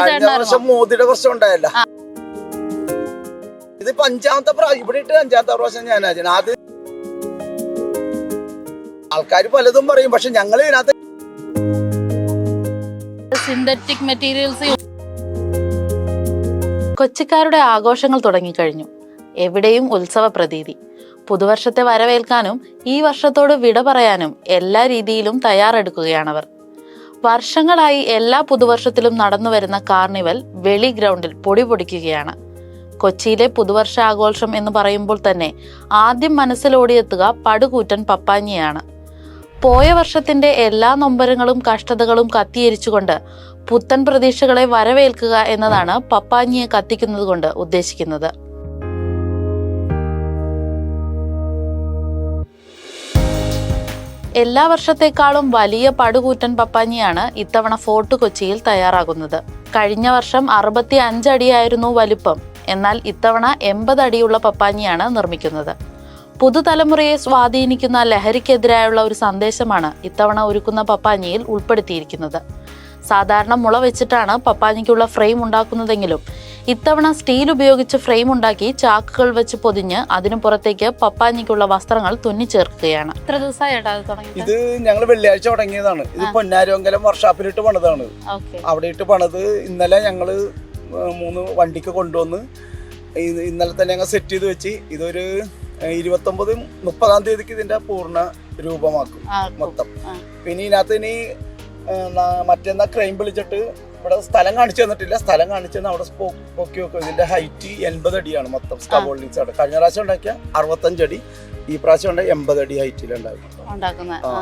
കഴിഞ്ഞ വർഷം മോദിയുടെ പ്രശ്നം ഉണ്ടായല്ല. ഇതിപ്പോ അഞ്ചാമത്തെ പ്രാവശ്യം ഇവിടെ ഇട്ട് അഞ്ചാമത്തെ പ്രാവശ്യം ഞാൻ അത് ആൾക്കാർ പലതും പറയും പക്ഷെ ഞങ്ങൾ ഇതിനകത്ത് സിന്തറ്റിക് മെറ്റീരിയൽസ് കൊച്ചിക്കാരുടെ ആഘോഷങ്ങൾ തുടങ്ങിക്കഴിഞ്ഞു. എവിടെയും ഉത്സവ പ്രതീതി. പുതുവർഷത്തെ വരവേൽക്കാനും ഈ വർഷത്തോട് വിട പറയാനും എല്ലാ രീതിയിലും തയ്യാറെടുക്കുകയാണവർ. വർഷങ്ങളായി എല്ലാ പുതുവർഷത്തിലും നടന്നു വരുന്ന കാർണിവൽ വെളി ഗ്രൗണ്ടിൽ പൊടി പൊടിക്കുകയാണ്. കൊച്ചിയിലെ പുതുവർഷ ആഘോഷം എന്ന് പറയുമ്പോൾ തന്നെ ആദ്യം മനസ്സിലോടിയെത്തുക പടുകൂറ്റൻ പപ്പാഞ്ഞിയാണ്. പോയ വർഷത്തിന്റെ എല്ലാ നൊമ്പരങ്ങളും കഷ്ടതകളും കത്തിയരിച്ചുകൊണ്ട് പുത്തൻ പ്രതീക്ഷകളെ വരവേൽക്കുക എന്നതാണ് പപ്പാഞ്ഞിയെ കത്തിക്കുന്നത് കൊണ്ട് ഉദ്ദേശിക്കുന്നത്. എല്ലാ വർഷത്തെക്കാളും വലിയ പടുകൂറ്റൻ പപ്പാഞ്ഞിയാണ് ഇത്തവണ ഫോർട്ട് കൊച്ചിയിൽ തയ്യാറാകുന്നത്. കഴിഞ്ഞ വർഷം അറുപത്തി അഞ്ചടിയായിരുന്നു വലുപ്പം. എന്നാൽ ഇത്തവണ എൺപത് അടിയുള്ള പപ്പാഞ്ഞിയാണ് നിർമ്മിക്കുന്നത്. പുതുതലമുറയെ സ്വാധീനിക്കുന്ന ലഹരിക്കെതിരായുള്ള ഒരു സന്ദേശമാണ് ഇത്തവണ ഒരുക്കുന്ന പപ്പാഞ്ഞിയിൽ ഉൾപ്പെടുത്തിയിരിക്കുന്നത്. സാധാരണ മുള വെച്ചിട്ടാണ് പപ്പാഞ്ഞിക്കുള്ള ഫ്രെയിം ഉണ്ടാക്കുന്നതെങ്കിലും ഇത്തവണ സ്റ്റീൽ ഉപയോഗിച്ച് ഫ്രെയിം ഉണ്ടാക്കി ചാക്കുകൾ വെച്ച് പൊതിഞ്ഞ് അതിനു പുറത്തേക്ക് പപ്പാഞ്ഞിക്കുള്ള വസ്ത്രങ്ങൾ തുന്നിച്ചേർക്കുകയാണ്. ചേർക്കുകയാണ് എത്ര തുടങ്ങിയിട്ട്? ഇത് ഞങ്ങൾ വെള്ളിയാഴ്ച തുടങ്ങിയതാണ്. ഇത് പൊന്നാരോങ്കലം വർഷാപ്പിലിട്ട് പണിതാണ്. അവിടെ ഇട്ട് പണിത് ഇന്നലെ ഞങ്ങൾ മൂന്ന് വണ്ടിക്ക് കൊണ്ടുവന്ന് ഇന്നലെ തന്നെ ഞങ്ങൾ സെറ്റ് ചെയ്ത് വെച്ച് ഇതൊരു ഇരുപത്തൊമ്പത് മുപ്പതാം തീയതിക്ക് ഇതിന്റെ പൂർണ രൂപമാക്കും മൊത്തം. പിന്നെ ഇതിനകത്ത് ഇനി മറ്റന്നാ ക്രൈം വിളിച്ചിട്ട് ഇവിടെ സ്ഥലം കാണിച്ചു തന്നിട്ടില്ല. സ്ഥലം കാണിച്ചു തന്നെ അവിടെ പൊക്കി വെക്കും. ഇതിന്റെ ഹൈറ്റ് എൺപത് അടിയാണ് മൊത്തം സ്കബോൾഡിങ്സ് അവിടെ. കഴിഞ്ഞ പ്രാവശ്യം ഉണ്ടാക്കിയ അറുപത്തഞ്ച് അടി. ഈ പ്രാവശ്യം ഉണ്ട് എൺപത് അടി ആ.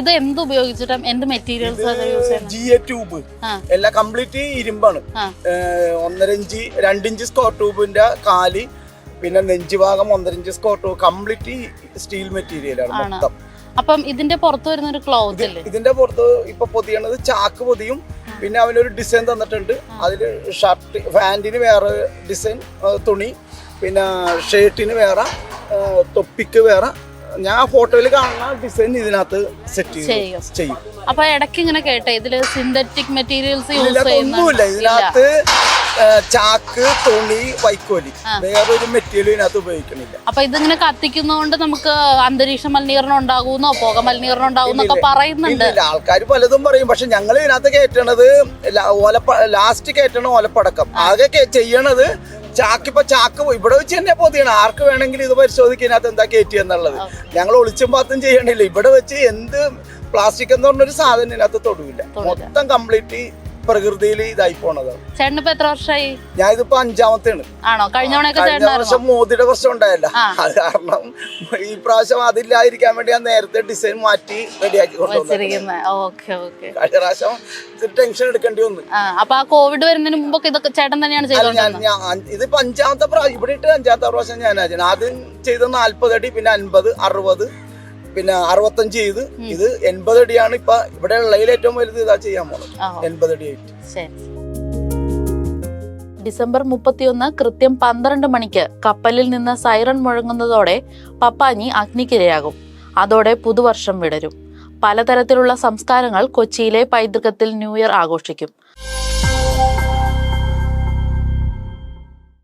ഇത് എന്ത് ഉപയോഗിച്ചിട്ടാ? എന്ത് മെറ്റീരിയൽസ് ജി എ ട്യൂബ് എല്ലാം കംപ്ലീറ്റ് ഇരുമ്പാണ്. ഒന്നര ഇഞ്ച് രണ്ടിഞ്ച് സ്കോർ ട്യൂബിന്റെ കാൽ പിന്നെ നെഞ്ചുഭാഗം ഒന്നര inch square tube complete steel മെറ്റീരിയലാണ് ആണ്. മൊത്തം. അപ്പം ഇതിന്റെ പുറത്ത് വരുന്ന ഒരു ക്ലോത്ത് അല്ലേ ഇതിന്റെ പുറത്ത് ഇപ്പൊ പൊതിയണത് ചാക്ക് പൊതിയും പിന്നെ അവനൊരു ഡിസൈൻ തന്നിട്ടുണ്ട്. അതിൽ ഷർട്ട് ഫാന്റിന് വേറെ ഡിസൈൻ തുണി പിന്നെ ഷർട്ടിന് വേറെ തൊപ്പിക്ക് വേറെ. ഞാൻ ഫോട്ടോയിൽ കാണുന്ന ഡിസൈൻ ഇതിനകത്ത് സെറ്റ് ചെയ്യും. അപ്പൊ ഇടയ്ക്ക് ഇങ്ങനെ കേട്ടെ ഇതിൽ സിന്തറ്റിക് മെറ്റീരിയൽസ് യൂസ് ഒന്നുമില്ല ഇതിനകത്ത് ചാക്ക് തുണി വൈക്കോലി. വേറൊരു മെറ്റീരിയൽ ഇതിനകത്ത് ഉപയോഗിക്കണില്ല. അപ്പൊ ഇതിങ്ങനെ കത്തിക്കുന്നതുകൊണ്ട് നമുക്ക് അന്തരീക്ഷ മലിനീകരണം ഉണ്ടാകുന്നോ പുക മലിനീകരണം ഉണ്ടാകുന്നൊക്കെ പറയുന്നുണ്ട്. ആൾക്കാർ പലതും പറയും. പക്ഷെ ഞങ്ങൾ ഇതിനകത്ത് കയറ്റണത് ഓലപ്പ ലാസ്റ്റ് കയറ്റണ ഓലപ്പടക്കം. ആകെ ചെയ്യണത് ചെയ്യണത് ഇപ്പൊ ചാക്ക് ഇവിടെ വെച്ച് തന്നെ പൊതിയണം. ആർക്ക് വേണമെങ്കിലും ഇത് പരിശോധിക്കുന്നതിനകത്ത് എന്താ കയറ്റി എന്നുള്ളത്. ഞങ്ങൾ ഒളിച്ചും പാത്തും ചെയ്യണില്ല. ഇവിടെ വെച്ച് എന്ത് പ്ലാസ്റ്റിക് എന്ന് പറഞ്ഞൊരു സാധനം ഇതിനകത്ത് തൊടുവില്ല. മൊത്തം കംപ്ലീറ്റ് പ്രകൃതിയിൽ ഇതായി പോണത്. ചേട്ടനിപ്പോ എത്ര വർഷമായി ഞാൻ ഇതിപ്പോ അഞ്ചാമത്തെയാണ്. ആണോ? കഴിഞ്ഞ തവണയൊക്കെ കഴിഞ്ഞ ചേട്ടനായിരുന്നോ? വർഷം മോദിയുടെ പ്രശ്നം ഉണ്ടായല്ല. ആ. അത് കാരണം ഈ പ്രാവശ്യം അതില്ലാതിരിക്കാൻ വേണ്ടി ഞാൻ നേരത്തെ ഡിസൈൻ മാറ്റി റെഡിയാക്കി കൊണ്ടുവന്നു വെച്ചിരിക്കുന്നത് ഓക്കെ ഓക്കെ. കഴിഞ്ഞ പ്രാവശ്യം ഇത്തിരി ടെൻഷൻ എടുക്കേണ്ടി വന്നു. ആ അപ്പൊ ആ കോവിഡ് വരുന്നതിന് മുമ്പൊക്കെ ഇതൊക്കെ ചേട്ടൻ തന്നെയാണ് അല്ല, ഞാൻ ചെയ്തോണ്ടിരുന്നത്. ഞാൻ ഇതിപ്പോ അഞ്ചാമത്തെ പ്രാവശ്യം ഇവിടെ ഇട്ട് അഞ്ചാമത്തെ പ്രാവശ്യം ഞാൻ ആദ്യം ചെയ്ത നാല്പത് അടി പിന്നെ അൻപത് അറുപത് പിന്നെ അറുപത്തഞ്ച് ചെയ്ത് ഇത് എൺപത് അടിയാണ് ഇപ്പൊ ഇവിടെ ഉള്ളതിൽ ഏറ്റവും വലുത് ഇതാ ചെയ്യാൻ പോകുന്നത് എൺപത് അടി ആയിട്ട്. ഡിസംബർ മുപ്പത്തിയൊന്ന് കൃത്യം പന്ത്രണ്ട് മണിക്ക് കപ്പലിൽ നിന്ന് സൈറൺ മുഴങ്ങുന്നതോടെ പപ്പാഞ്ഞി അഗ്നിക്കിരയാകും. അതോടെ പുതുവർഷം വിടരും. പലതരത്തിലുള്ള സംസ്കാരങ്ങൾ കൊച്ചിയിലെ പൈതൃകത്തിൽ ന്യൂ ഇയർ ആഘോഷിക്കും.